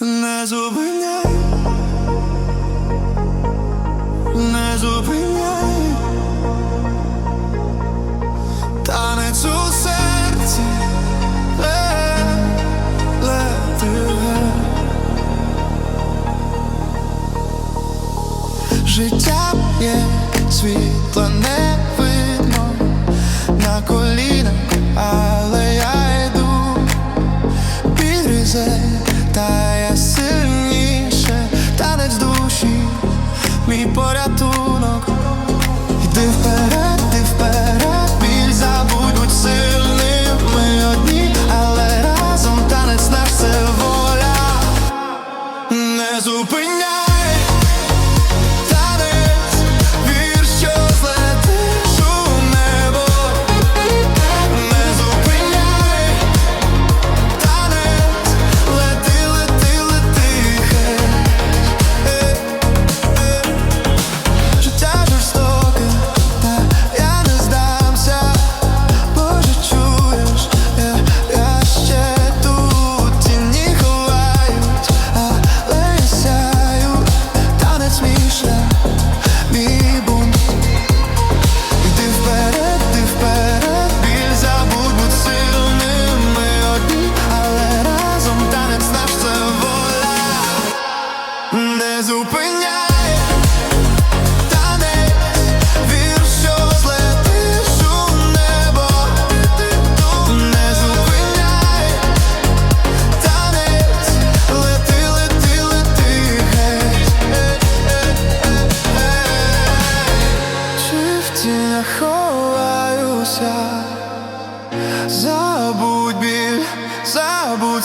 не зупиняй, не зупиняй, танець у серці ле, лети життя є світла не видно на колінах, але я йду. Підрізай. мій порятунок, йди вперед, ти вперед, біль забудь, сильним ми одні, але разом танець наш це воля, не зупиняй.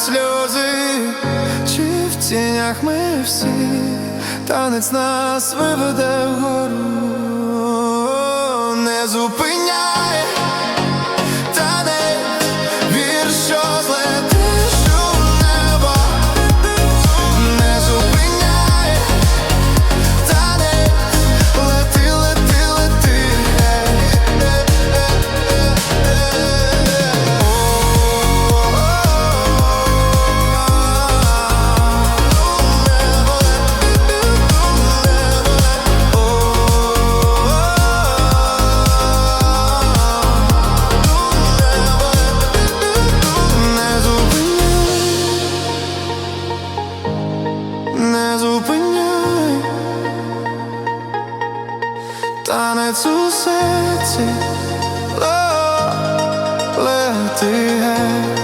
сльози, чи в тінях ми всі, танець нас виведе вгору. Tane tu srdci, oh, letí hej.